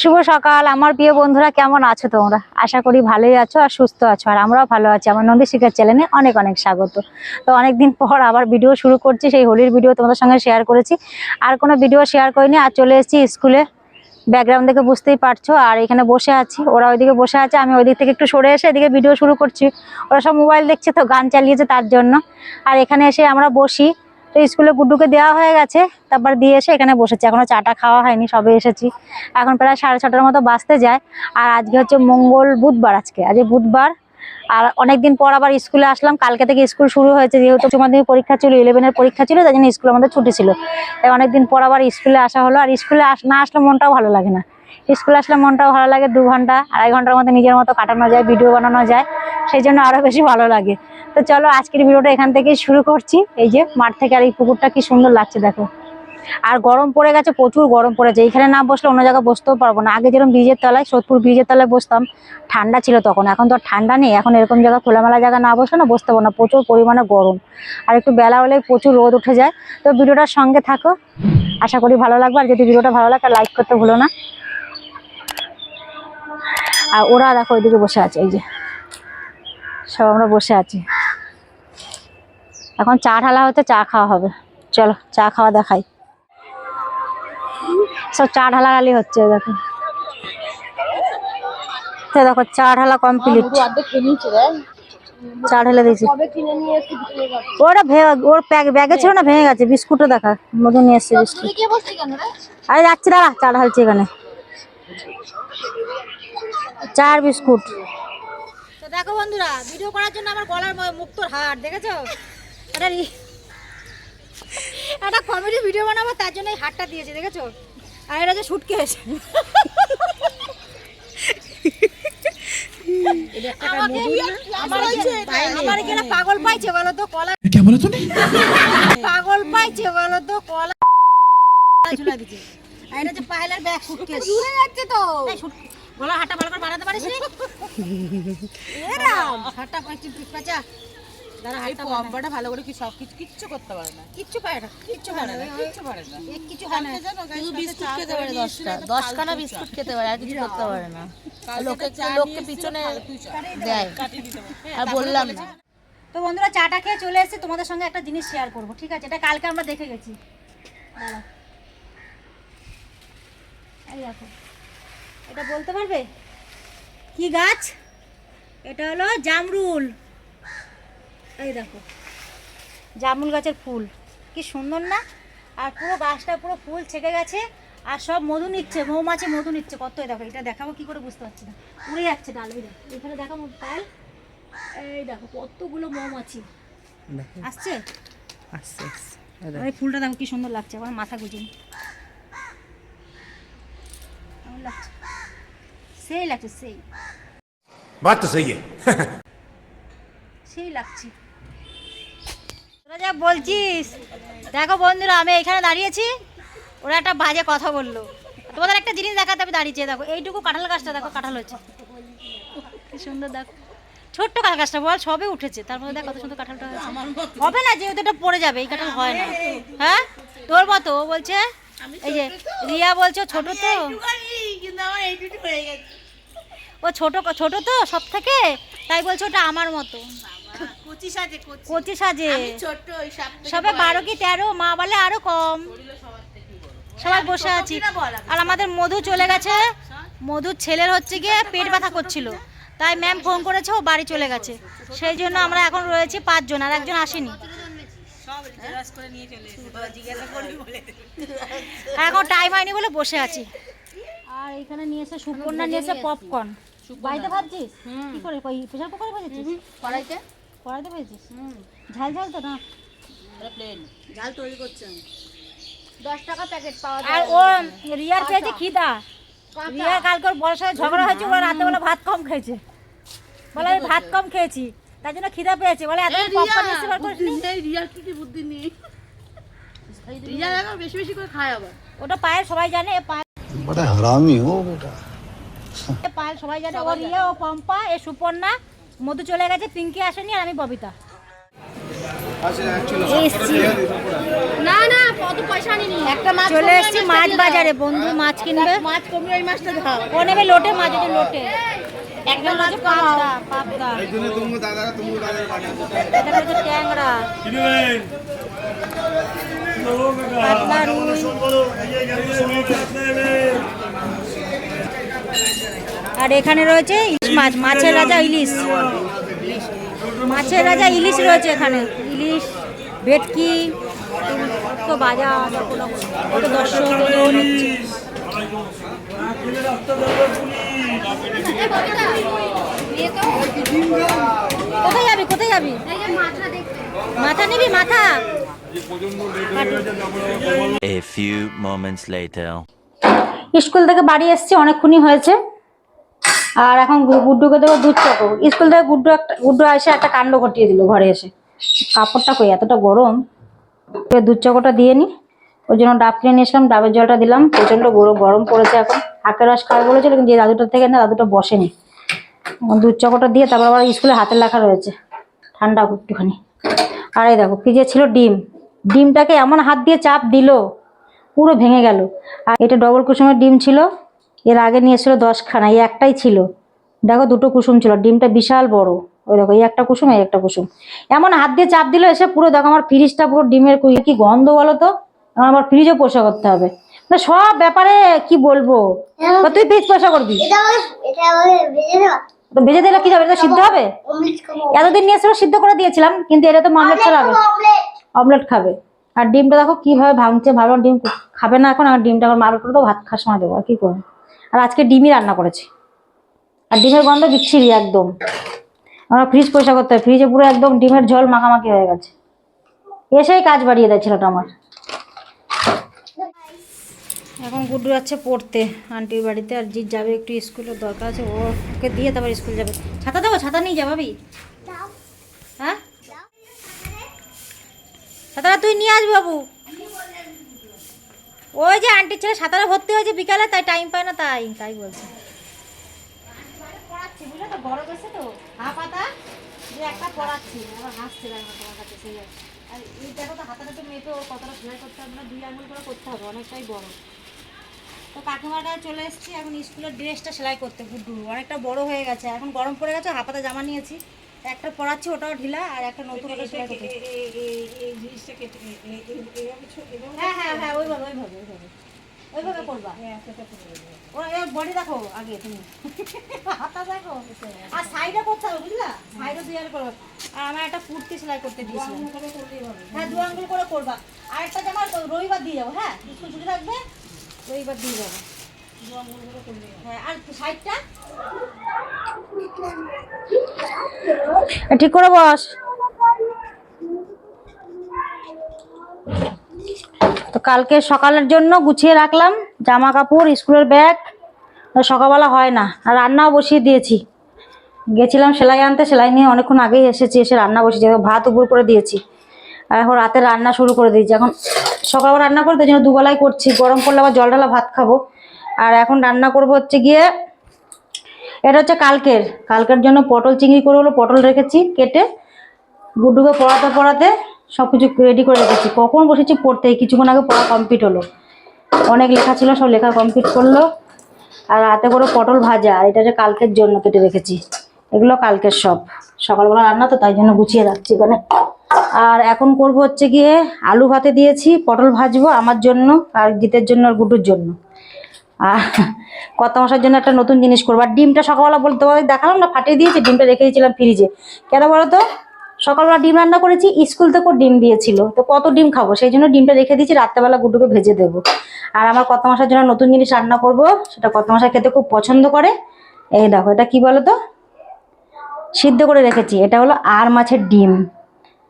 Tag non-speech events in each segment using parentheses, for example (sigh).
শুভ সকাল। আমার প্রিয় বন্ধুরা, কেমন আছো তোমরা? আশা করি ভালোই আছো আর সুস্থ আছো, আর আমরাও ভালো আছি। আমার নন্দী শিকার চ্যানেলে অনেক অনেক স্বাগত। তো অনেকদিন পর আবার ভিডিও শুরু করছি, সেই হোলির ভিডিও তোমাদের সঙ্গে শেয়ার করেছি। আর কোনো ভিডিও শেয়ার করিনি, আর চলে এসেছি স্কুলে ব্যাকগ্রাউন্ড দেখে বুঝতেই পারছ, আর এখানে বসে আছি। ওরা ওইদিকে বসে আছে, আমি ওইদিক থেকে একটু সরে এসে এদিকে ভিডিও শুরু করছি। ওরা সব মোবাইল দেখছে তো, গান চালিয়েছে তার জন্য। আর এখানে এসে আমরা বসি। তো স্কুলে গুড্ডুকে দেওয়া হয়ে গেছে, তারপর দিয়ে এসে এখানে বসেছি। এখনও চাটা খাওয়া হয়নি, সবে এসেছি। এখন প্রায় সাড়ে ছটার মতো বাজতে যায়। আর আজকে হচ্ছে মঙ্গল বুধবার আজকে। আজকে বুধবার। আর অনেকদিন পর আবার স্কুলে আসলাম। কালকে থেকে স্কুল শুরু হয়েছে, যেহেতু উচ্চ মাধ্যমিক পরীক্ষা ছিল ইলেভেনের পরীক্ষা ছিল, তাই জন্য স্কুল আমাদের ছুটি ছিল। তাই অনেকদিন পর আবার স্কুলে আসা হলো। আর স্কুলে আস, না আসলে মনটাও ভালো লাগে না। স্কুলে আসলে মনটাও ভালো লাগে, দু ঘণ্টা, আড়াই ঘণ্টার মধ্যে নিজের মতো কাটানো যায় ভিডিও বানানো যায়, সেই জন্য আরও বেশি ভালো লাগে। তো চলো, আজকের ভিডিওটা এখান থেকেই শুরু করছি। এই যে মাঠ থেকে আর এই পুকুরটা কি সুন্দর লাগছে, দেখো। আর গরম পড়ে গেছে, প্রচুর গরম পড়েছে। এখানে না বসলে অন্য জায়গায় বসতেও পারব না। আগে যেরকম ব্রিজের তলায়, সোদপুর ব্রিজের তলায় বসতাম, ঠান্ডা ছিল তখন। এখন তো ঠান্ডা নেই। এখন এরকম জায়গা, খোলামেলা জায়গা না বসলে না বসতে পারব না। প্রচুর পরিমাণে গরম। আর একটু বেলা হলেই প্রচুর রোদ উঠে যায়। তো ভিডিওটার সঙ্গে থাকো। আশা করি ভালো লাগবে। আর যদি ভিডিওটা ভালো লাগে, লাইক করতে ভুলো না। আর ওরা দেখো ওইদিকে বসে আছে এই যে। সব আমরা বসে আছি। এখন চা ঢালা হতে চা খাওয়া হবে। চলো চা খাওয়া দেখাই। সব চা ঢালা ঢালাঢালি হচ্ছে দেখো। তো দেখো চা ঢালা কমপ্লিট চা ঢেলে দিয়েছি। ওরা ভেঙে ওর ব্যাগে ছিল না ভেঙে গেছে। বিস্কুটও দেখা মধু নিয়ে এসছে বিস্কুট। আরে যাচ্ছি দাঁড়া চা ঢালছি এখানে। চার বিস্কুট। তো দেখো বন্ধুরা ভিডিও করার জন্য আমার গলার মুক্তর হাট দেখেছ? এটা একটা কমেডি ভিডিও বানাবো তার জন্য এই হাটটা দিয়েছে দেখেছ? আর এটা যে শুটকেস পাগল পাইছে বলো তো কলা পাগল পাইছে বলো তো কলা ঝুলা দিচ্ছে। আর এটা যে পায়লার ব্যাগ শুটকেস যাচ্ছে তো। গলা হাঁটা ভালো করে বানাতে পারিস নি? এরাম। হাঁটা পাইছি পাচা দাঁড়া হাঁটা পম্পাটা ভালো করে কি সব কিছু কিচ্ছু করতে পারে না? কিচ্ছু পায় না কিচ্ছু পায় না কিচ্ছু পারে না। কিছু হয় না। শুধু বিস্কুট খেতে পারে দশটা। দশখানা বিস্কুট খেতে পারে আর কিছু করতে পারে না। লোকে লোককে পিছনে দেয়। আর বললাম না তো বন্ধুরা চাটা খেয়ে চলে এসেছি তোমাদের সঙ্গে একটা জিনিস শেয়ার করব ঠিক আছে? এটা কালকে আমরা দেখে গেছি। এই দেখো। এটা বলতে পারবে? কি গাছ? এটা হলো জামরুল। এই দেখো জামরুল গাছের ফুল। কি সুন্দর না? আর পুরো গাছটা পুরো ফুল ছেকে গেছে আর সব মধু নিচ্ছে মৌমাছি মধু নিচ্ছে। কত দেখো এটা দেখাবো কি করে বুঝতে পারছি না। উড়ে যাচ্ছে ডাল এই দেখো। এখানে দেখো ডাল। এই দেখো কতগুলো মৌমাছি। আসছে? আর এই ফুলটা দেখো কি সুন্দর লাগছে আমার মাথা গুজিনি কেমন লাগছে? সেই লাগছে সেই বাত তো সেই সেই লাগছে তোরা যা বলছিস দেখো বন্ধুরা আমি এখানে দাঁড়িয়েছি ওরা একটা বাজে কথা বলল। তোমাদের একটা জিনিস দেখাতে আমি দাঁড়িয়েছি দেখো এইটুকু কাঁঠাল গাছটা দেখো কাঁঠাল হচ্ছে। কি সুন্দর দেখো। ছোট্ট কাঁঠাল গাছটা বল সবে উঠেছে তার মধ্যে দেখ কত সুন্দর কাঁঠালটা হবে না যেহেতু এটা পড়ে যাবে এই কাঁঠাল হয় না। হ্যাঁ? তোর মতো ও বলছে এই যে রিয়া বলছো ছোট তো। ও ছোট ছোট তো সব থেকে? তাই বলছে ওটা আমার মতো। কুচি সাজে সবে বারো কি তেরো? মা বলে আরও কম। সবাই বসে আছি। আর আমাদের মধু চলে গেছে। মধুর ছেলের হচ্ছে গিয়ে পেট ব্যথা করছিল। তাই ম্যাম ফোন করেছে ও বাড়ি চলে গেছে। সেই জন্য আমরা এখন রয়েছি পাঁচজন আর একজন আসেনি। করে এখন টাইম হয়নি বলে বসে আছি। আর এখানে নিয়ে এসে সুপর্ণা নিয়ে এসে পপকর্ন বাড়িতে ভাবছিস কি করে প্রেশার কুকারে ভেজেছিস? কড়াইতে? কড়াইতে ভেজেছিস? ঝাল ঝাল তো না? প্লেন ঝাল তৈরি করছেন দশ টাকা প্যাকেট পাওয়া যায়। আর ও রিয়ার পেয়েছে খিদা। রিয়া কালকে ওর বড় সাথে ঝগড়া হয়েছে ওরা রাতে বেলা ভাত কম খেয়েছে। বলে আমি ভাত কম খেয়েছি তার জন্য খিদা পেয়েছে। বলে এত পপকর্ন মিষ্টি বার? এই রিয়ার কি কি বুদ্ধি নেই। রিয়া। দেখো বেশি বেশি করে খায় আবার। ওটা পায়েল সবাই জানে পায়েল বড় হারামি ও বেটা। পায়েল সবাই জানে ও রিয়া ইয়ে, ও পম্পা এ সুপর্ণা মধু চলে গেছে পিঙ্কি আসেনি আর আমি ববিতা। না না কত পয়সা নিনি একটা মাছ চলে এসেছি মাছ বাজারে বন্ধু মাছ কিনবে। মাছ কমি ওই মাছটা দাও। ও নেবে লোটে মাছ ওটা লোটে। একদম মাছ পাবদা পাবদা। এই জন্য তুমি দাদারা তুমি দাদারা বানাও এটা হচ্ছে ট্যাংরা। কিনবেন আর এখানে রয়েছে ইলিশ মাছ, মাছের রাজা ইলিশ। মাছের রাজা ইলিশ রয়েছে এখানে। ইলিশ, ভেটকি, তো বাজার কত দর্শক কোথায় যাবি কোথায় যাবি? মাথা নিবি মাথা। A few moments later. School থেকে বাড়ি এসেছি অনেকক্ষণই হয়েছে। আর এখন গু- গুড্ডুকে দেবো দুধ চকো। স্কুল থেকে গুড্ডু একটা গুড্ডু এসে একটা কাণ্ড ঘটিয়ে দিল ঘরে এসে। কাপড়টা কই এতটা গরম। দুধ চকোটা দিয়ে নি। ওই জন্য ডাব কিনে নিয়ে এসলাম ডাবের জলটা দিলাম। প্রচণ্ড গরম গরম পড়েছে এখন। হাঁকের রস খাওয়া বলেছিল কিন্তু যে দাদুটার থেকে না দাদুটা বসেনি। দুধ চকোটা দিয়ে তারপর আবার স্কুলে হাতের লেখা রয়েছে। ঠান্ডা একটুখানি। আর এই দেখো ফ্রিজে ছিল ডিম। ডিমটাকে এমন হাত দিয়ে চাপ দিল পুরো ভেঙে গেল। আর এটা ডবল কুসুমের ডিম ছিল এর আগে নিয়ে এসেছিল দশখানা এই একটাই ছিল। দেখো দুটো কুসুম ছিল ডিমটা বিশাল বড়। ওই দেখো এই একটা কুসুম এই একটা কুসুম। এমন হাত দিয়ে চাপ দিল এসে পুরো দেখো আমার ফ্রিজটা পুরো ডিমের কুই কি গন্ধ বলো তো? আমার ফ্রিজও পোষা করতে হবে। মানে সব ব্যাপারে কি বলব? তুই ফ্রিজ পোষা করবি। তো ভেজে দিলে কি হবে? এটা সিদ্ধ হবে? এতদিন নিয়ে এসেছিল সিদ্ধ করে দিয়েছিলাম কিন্তু এটা তো মামলেট হবে অমলেট। খাবে। আর ডিমটা দেখো কীভাবে ভাঙছে ভাবলাম ডিম খাবে না এখন আর ডিমটা আবার মার করে দেবো ভাত খাওয়ার সময় দেবো আর কি করব? আর আজকে ডিমই রান্না করেছি। আর ডিমের গন্ধ বিচ্ছিরি একদম। আমরা ফ্রিজ পয়সা করতে হবে ফ্রিজে পুরো একদম ডিমের ঝোল মাখামাখি হয়ে গেছে। এসেই কাজ বাড়িয়ে দেয় ছেলেটা আমার। এখন গুড্ডু যাচ্ছে পড়তে, আন্টির বাড়িতে, আর জিৎ যাবে একটু স্কুলের দরকার আছে ওকে দিয়ে তারপর স্কুল যাবে। ছাতা দেবো ছাতা নিয়ে যাবি হ্যাঁ? সাঁতারা তুই নিয়ে আসবি বাবু। ওই যে আন্টির ছেলে সাঁতারা ভর্তি হয়েছে বিকালে, তাই টাইম পায় না, তাই তাই বলছে। দেখো তো, হাতাটা তো মেপে ওর কতটা সেলাই করতে হবে না, দুই আঙুল করে করতে হবে, অনেকটাই বড়। তো কাকিমাটা চলে এসেছি এখন স্কুলের ড্রেসটা সেলাই করতে গুড্ডু অনেকটা বড় হয়ে গেছে এখন গরম পড়ে গেছে হাফাতা জামা নিয়েছি। একটা পরাচ্ছি ওটাও ঢিলা আর একটা নতুন ওটা সেলাই করতে হ্যাঁ হ্যাঁ হ্যাঁ ওইভাবে ওইভাবে ওইভাবে। ওইভাবে করবা। বডি দেখো আগে তুমি। হাতা দেখো। আর সাইডে করতে হবে বুঝলা? সাইডে দুই আর করবে আর আমার একটা কুর্তি সেলাই করতে দিয়েছিলাম হ্যাঁ দু আঙ্গুল করে করবা। আর একটা জামা রবিবার দিয়ে যাব হ্যাঁ? স্কুল ছুটি থাকবে রবিবার দিয়ে হ্যাঁ ঠিক করে বস। তো কালকে সকালের জন্য গুছিয়ে রাখলাম জামা কাপড় স্কুলের ব্যাগ। সকালবেলা হয় না, আর রান্নাও বসিয়ে দিয়েছি। গেছিলাম সেলাই আনতে, সেলাই নিয়ে অনেকক্ষণ আগেই এসেছি, এসে রান্না এখন ভাত উপর করে দিয়েছি। আর এখন রাতে রান্না শুরু করে দিয়েছি। এখন সকালবেলা রান্না করে তাই জন্য দুবেলায় করছি। গরম করলে আবার জল ডালা ভাত খাব। আর এখন রান্না করব হচ্ছে গিয়ে, এটা হচ্ছে কালকের। কালকের জন্য পটল চিংড়ি করে হলো, পটল রেখেছি কেটে, গুড্ডুকে পড়াতে পড়াতে সব কিছু রেডি করে রেখেছি। কখন বসেছি পড়তে কিছুক্ষণ আগে পড়া কমপ্লিট হলো। অনেক লেখা ছিল, সব লেখা কমপ্লিট করল। আর রাতে করে পটল ভাজা এটা যে কালকের জন্য কেটে রেখেছি। এগুলো কালকের সব। সকালবেলা রান্না তো, তাই জন্য গুছিয়ে রাখছি এখানে। আর এখন করব হচ্ছে গিয়ে আলু ভাতে দিয়েছি, পটল ভাজবো আমার জন্য আর জিতের জন্য আর গুড্ডুর জন্য। আর কত মাসের জন্য একটা নতুন জিনিস করব। আর ডিমটা সকালবেলা বলতে তোমাদের দেখালাম না, ফাটিয়ে দিয়েছি, ডিমটা রেখে দিয়েছিলাম ফ্রিজে কেন বলো তো সকালবেলা ডিম রান্না করেছি, স্কুল থেকেও ডিম দিয়েছিল। তো কত ডিম খাব? সেই জন্য ডিমটা রেখে দিয়েছি, রাত্রেবেলা গুড্ডুকে ভেজে দেবো। আর আমার কত মাসের জন্য নতুন জিনিস রান্না করব, সেটা কত মাসা খেতে খুব পছন্দ করে। এই দেখো, এটা কি বলো তো সিদ্ধ করে রেখেছি, এটা হলো আর মাছের ডিম।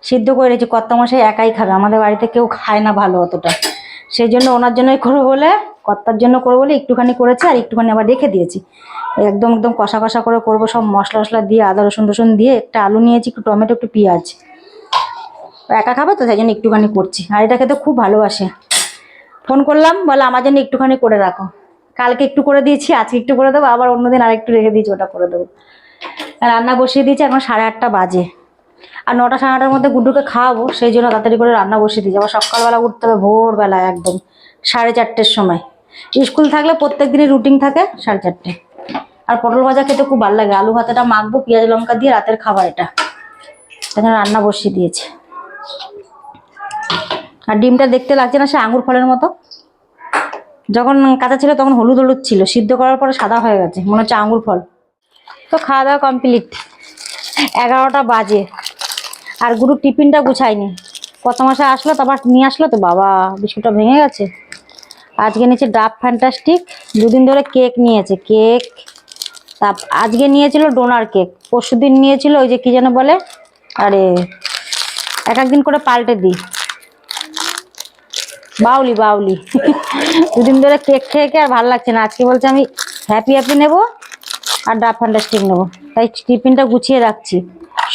সিদ্ধ করে রেখেছি। কত মশাই একাই খাবে, আমাদের বাড়িতে কেউ খায় না ভালো অতটা। সেই জন্য ওনার জন্যই করব বলে, কর্তার জন্য করব বলে একটুখানি করেছি আর একটুখানি আবার রেখে দিয়েছি। একদম একদম কষা কষা করে করব, সব মশলা টশলা দিয়ে, আদা রসুন টসুন দিয়ে, একটা আলু নিয়েছি, একটু টমেটো, একটু পেঁয়াজ। একা খাবে তো তাই জন্য একটুখানি করছি। আর এটা খেতে খুব ভালোবাসে। ফোন করলাম, বলে আমার জন্য একটুখানি করে রাখো। কালকে একটু করে দিয়েছি, আজকে একটু করে দেবো, আবার অন্যদিন আর একটু রেখে দিয়েছি, ওটা করে দেবো। রান্না বসিয়ে দিয়েছি, এখন সাড়ে আটটা বাজে। আর নটা সাড়ে নটার মধ্যে গুড্ডুকে খাওয়াবো, সেই জন্য তাড়াতাড়ি করে রান্না বসিয়ে দিই আবার সকালবেলা উঠতে হবে ভোরবেলা একদম, সাড়ে চারটের সময়। স্কুল থাকলে প্রত্যেক দিনই রুটিন থাকে সাড়ে চারটে। আর পটল ভাজা খেতে খুব ভালো লাগে। আলু ভাতাটা মাখবো, পেঁয়াজ লঙ্কা দিয়ে রাতের খাবার এটা। জন্য রান্না বসিয়ে দিয়েছে। আর ডিমটা দেখতে লাগছে না সে আঙুর ফলের মতো? যখন কাঁচা ছিল তখন হলুদ হলুদ ছিল। সিদ্ধ করার পরে সাদা হয়ে গেছে। মনে হচ্ছে আঙুর ফল। তো খাওয়া দাওয়া কমপ্লিট এগারোটা বাজে। আর গুরু টিফিনটা গুছায়নি। কত মাসে আসলো, তারপর নিয়ে আসলো তো, বাবা, বিস্কুটটা ভেঙে গেছে। আজকে নিয়েছে ডাব ফ্যান্টাস্টিক, দুদিন ধরে কেক নিয়েছে, কেক তা আজকে নিয়েছিল ডোনার কেক পরশু দিন নিয়েছিল ওই যে কি যেন বলে, আরে, এক একদিন করে পাল্টে দিই। বাউলি বাউলি। (laughs) দুদিন ধরে কেক খেয়ে খেয়ে আর ভালো লাগছে না। আজকে বলছে আমি হ্যাপি হ্যাপি নেব আর ডাব ফ্যান্টাস্টিক নেব। তাই টিফিনটা গুছিয়ে রাখছি।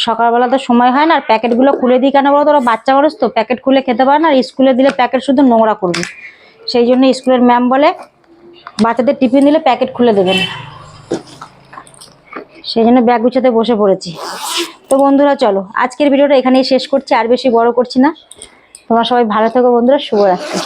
সকালবেলা তো সময় হয় না, আর প্যাকেটগুলো খুলে দিই কেন বলো তো? ওরা বাচ্চা মানুষ তো, প্যাকেট খুলে খেতে পারে না, আর স্কুলে দিলে প্যাকেট শুধু নোংরা করবে। সেই জন্য স্কুলের ম্যাম বলে, বাচ্চাদের টিফিন দিলে প্যাকেট খুলে দেবেন। সেই জন্য ব্যাগ গুছাতে বসে পড়েছি। তো বন্ধুরা, চলো, আজকের ভিডিওটা এখানেই শেষ করছি, আর বেশি বড় করছি না। তোমরা সবাই ভালো থেকো বন্ধুরা, শুভরাত্রি।